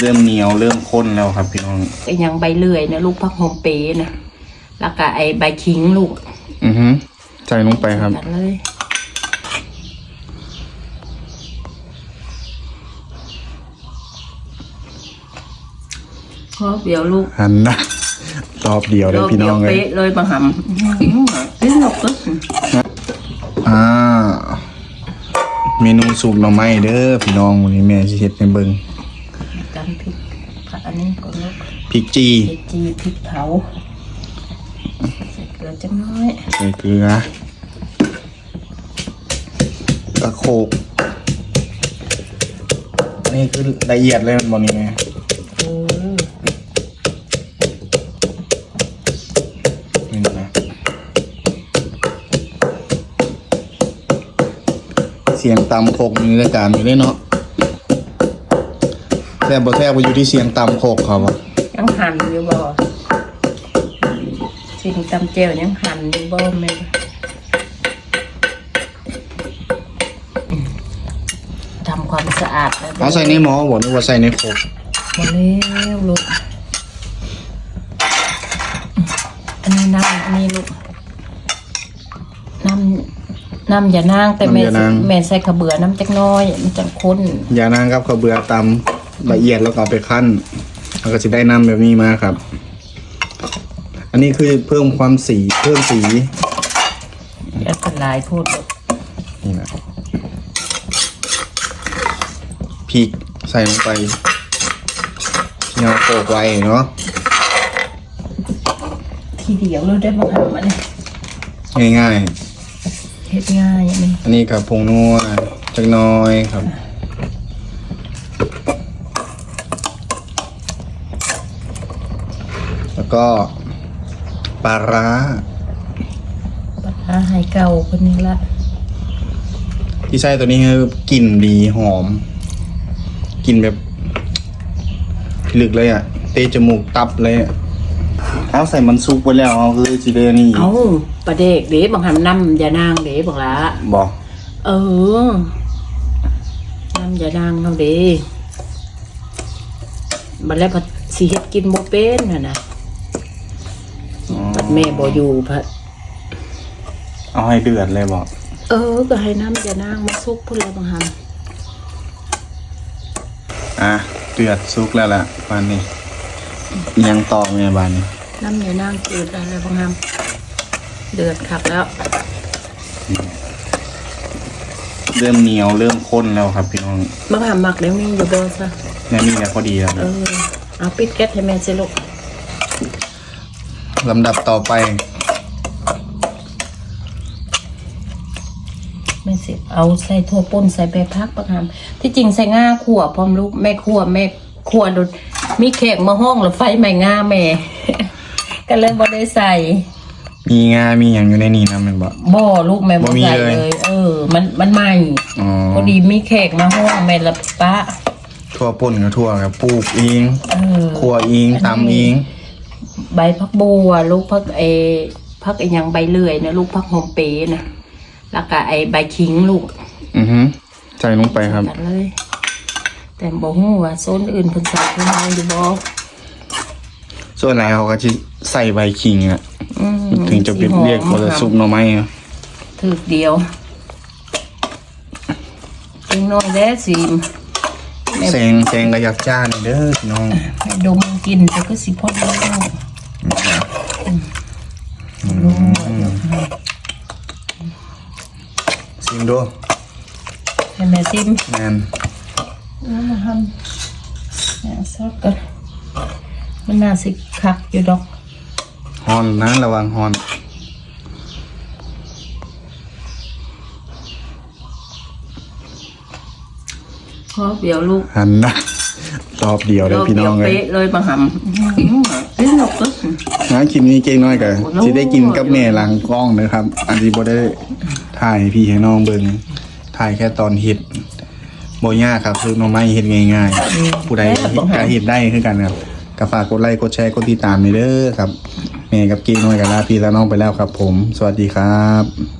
เริ่มเหนียวเริ่มข้นแล้วครับพี่น้องไอ้ยังใบเลื่อยนะลูกพักโฮมเปย์นะแล้วก็ไอ้ใบขิงลูก อือฮึใส่ลงไปครับกันเลยพอเดี๋ยวลูกหันนะรอบเดียวเลยพี่น้องเลยเป๊ะเลยบางหำลิ้นหลบก็อ่า เมนูสุกหน่อไม้เด้อพี่น้องวันนี้แม่สิเฮ็ดให้เบิ่ง กันพริกผัดอันนี้ก่อนลูกพริกจีพริกจีพริกเผาใส่เกลือจังน้อยใส่เกลือตะโขกนี่คือละเอียดเลยมันบอกนี่ไงเออนี่นะเสียงตำโขกมีรายการอยู่ด้วยเนาะ แทบบ่แทบบ่อยู่ที่เสียงตำโขกครับอะยังหั่นอยู่บ่สิ่งตำเจียวยังหั่นอยู่บ่แม่ทำความสะอาดแล้วเอาใส่ในหม้อบ่นึกว่าใส่ในโขกมาแล้วลูกอันนี้น้ำอันนี้ลูกน้ำน้ำอย่านางแต่แม่แม่ใส่ขาวเบือน้ำจักหน้อยมันจังข้นอย่านางครับข้าวเบื่อตำ ละเอียดแล้วก็เอาไปคั่นแล้วก็จะได้น้ำแบบนี้มาครับ อันนี้คือเพิ่มความสีเพิ่มสีอย่าสลายพูดลูกนี่นะพริกใส่ลงไปที่เราโขลกไว้เนาะทีเดียวเราได้มาทำมันเนี่ยง่ายเฮ็ดง่ายอันนี้ๆอันนี้กับผงนัวจักหน้อยครับ แล้วก็ปลาร้าปลาร้าไฮเก่าคนนี้ละที่ใช่ตัวนี้คือกลิ่นดีหอมกลิ่นแบบพิลึกเลยอะ เตะจมูกตับเลยอะเอาใส่มันซุกไว้แล้วเอาคือจีเดนี่เอาปลาเด็กเด้บางหันน้ำอย่านางเด้บอกละบอกเออน้ำอย่านางเขาเด้บัดแล้วพัดสีเฮ็ดกินบ่เป็นน่ะนะพัด แม่บ่อยู่พัดเอาให้เดือดเลยบอกเออ ก็ให้น้ำอย่านางมาซุกพุ่นแล้วบางหันอะเดือดซุกแล้วล่ะบานนี้ ยังต่อเมียบานนี้น้ำอย่านางเกิดอะไรบางหันเดือดขับแล้ว เริ่มเหนียวเริ่มข้นแล้วครับพี่น้องบางหันหมักแล้วมีอยู่บ่ซะแม่นี่แหละพอดีแล้วเออเอาปิดแก๊สให้แม่สิลูก ลำดับต่อไปแม่สิเอาใส่ถั่วป่นใส่ใบพักประคำที่จริงใส่ง่าขั่วพร้อมลูกแม่ขั่วแม่ขั่วโดนมีแขกมาห้องแล้วไฟใหม่ง่าแม่ ก็เลยบ่ได้ใส่ มีงา มีอย่างอยู่ในนี้นะแมันบอก บ่ลูกแม่บ่บ่มีใส่เลย เลย เออ มันมันใหม่อ๋อพอดีมีแขกมาห้องแม่ละปะ ทั่วป่นกับทั่วกับปลูกเองเออขัวเองตำเอง ใบพักบัวลูกพักเอพักไอ้หยังใบเลื่อยนะลูกพักโฮมเปย์นะแล้วก็ไอ้ใบขิงลูก อือฮึใส่ลงไปครับกันเลย แต่บอกฮู้ว่าโซนอื่นเพิ่นใส่เพิ่นเอาอยู่บ่ส่วนไหนเขาก็จะใส่ใบขิงอะอืมถึงจะเป็นเรียกว่าซุปหน่อไม้อะถือเดียวเองน้อยแล้วสิแม่แซงแซงกระยักจ้านี่เด้อพี่น้องแม่ดมกินแต่ก็สิพอดีแล้ว ชิมดูให้แม่ซิมแมนเอามาทำแม่ซอสกันมันน่าสิคักอยู่ดอกฮอนนะระวังฮอนพอเดี๋ยวลูกหันนะรอบเดียวเลยพี่น้องเลยเป๊ะเลยบางหำ ลิ้นหลบก็นะคลิปนี้เก่งน้อยกันที่ได้กินกับแม่หลังกล้องนะครับ อันที่บ่ได้ถ่ายให้พี่ให้น้องเบิ่งถ่ายแค่ตอนเฮ็ดบ่ยากครับคือหน้องไม้เฮ็ดง่ายๆ ผู้ใดเฮ็ดก็เฮ็ดได้คือกันครับก็ฝากกดไลค์กดแชร์กดติดตามนี่เด้อครับแม่กับเก่งน้อยกับลาพี่และน้องไปแล้วครับผม สวัสดีครับ